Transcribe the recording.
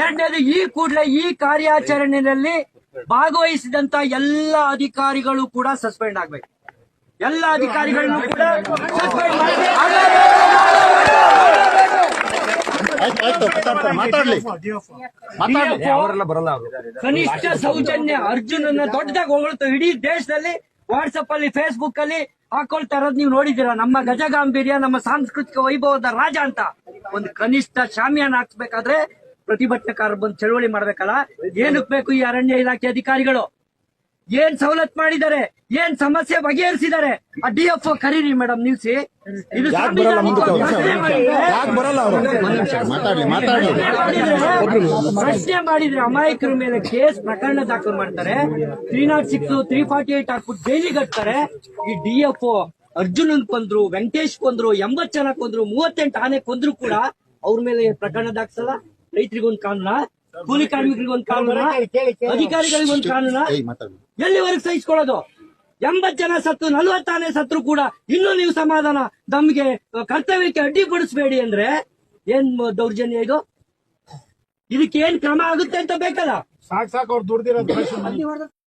ಎರಡನೇದು ಈ ಕೂಡಲೇ ಈ ಕಾರ್ಯಾಚರಣೆಯಲ್ಲಿ ಭಾಗವಹಿಸಿದಂತ ಎಲ್ಲ ಅಧಿಕಾರಿಗಳು ಕೂಡ ಸಸ್ಪೆಂಡ್ ಆಗ್ಬೇಕು. ಎಲ್ಲ ಅಧಿಕಾರಿಗಳನ್ನು ಕೂಡ ಸಸ್ಪೆಂಡ್ ಕನಿಷ್ಠ ಸೌಜನ್ಯ ಅರ್ಜುನನ್ನ ದೊಡ್ಡದಾಗಿ ಹೊಗಳ್ತು. ಇಡೀ ದೇಶದಲ್ಲಿ ವಾಟ್ಸಪ್ ಅಲ್ಲಿ ಫೇಸ್ಬುಕ್ ಅಲ್ಲಿ ಹಾಕೊಳ್ತಾ ಇರೋದು ನೀವು ನೋಡಿದಿರ. ನಮ್ಮ ಗಜಗಾಂಭೀರ್ಯ ನಮ್ಮ ಸಾಂಸ್ಕೃತಿಕ ವೈಭವದ ರಾಜ ಅಂತ. ಒಂದು ಕನಿಷ್ಠ ಶಾಮಿಯಾನ ಹಾಕ್ಸ್ಬೇಕಾದ್ರೆ ಪ್ರತಿಭಟನಾಕಾರರು ಬಂದು ಚಳವಳಿ ಮಾಡ್ಬೇಕಲ್ಲ? ಏನಕ್ ಬೇಕು ಈ ಅರಣ್ಯ ಇಲಾಖೆ ಅಧಿಕಾರಿಗಳು? ಏನ್ ಸವಲತ್ ಮಾಡಿದ್ದಾರೆ? ಏನ್ ಸಮಸ್ಯೆ ಬಗೆಹರಿಸಿದ್ದಾರೆ? ಆ ಡಿ ಎಫ್ ಕರೀರಿ ಮೇಡಮ್ ನಿಲ್ಸಿ. ಇದು? ಪ್ರಶ್ನೆ ಮಾಡಿದ್ರೆ- ಯಾಕೆ ಬರಲ್ಲ ಅವರು? ಮಾತಾಡ್ಲಿ ಮಾತಾಡ್ಲಿ ಪ್ರಶ್ನೆ ಮಾಡಿದ್ರೆ ಅಮಾಯಕರ ಮೇಲೆ ಕೇಸ್ ಪ್ರಕರಣ ದಾಖಲು ಮಾಡ್ತಾರೆ. Three nought six three forty eight ಹಾಕ್ಬಿಟ್ಟು ಜೈಲಿಗೆ ಹಾಕ್ತಾರೆ ಈ ಡಿ ಎಫ್ ಅರ್ಜುನನ್ ಕೊಂದ್ರು ವೆಂಕಟೇಶ್ ಕೊಂದ್ರು ಎಂಬತ್ ಜನ ಕೊಂದ್ರು ಮೂವತ್ತೆಂಟು ಆನೆ ಕೊಂದ್ರು ಕೂಡ ಅವ್ರ ಮೇಲೆ ಪ್ರಕರಣ ದಾಖಸಲ್ಲ ರೈತರಿಗೊಂದು ಕಾನೂನ ಕೂಲಿ ಕಾರ್ಮಿಕರಿಗೊಂದು ಕಾನೂನ ಅಧಿಕಾರಿಗಳಿಗೊಂದು ಕಾನೂನ. ಎಲ್ಲಿವರೆಗೆ ಸಹಿಸ್ಕೊಳ್ಳೋದು? ಎಂಬತ್ ಜನ ಸತ್ತು ನಲ್ವತ್ತಾನೆ ಸತ್ರು ಕೂಡ ಇನ್ನೂ ನೀವು ಸಮಾಧಾನ ನಮ್ಗೆ ಕರ್ತವ್ಯಕ್ಕೆ ಅಡ್ಡಿಪಡಿಸಬೇಡಿ ಅಂದ್ರೆ ಏನ್ ದೌರ್ಜನ್ಯ ಇದು? ಇದಕ್ಕೆ ಏನ್ ಕ್ರಮ ಆಗುತ್ತೆ ಅಂತ ಬೇಕಲ್ಲ? ಸಾಕ್ ಸಾಕ್ ಅವ್ರು ದುಡ್ದಿರೋದು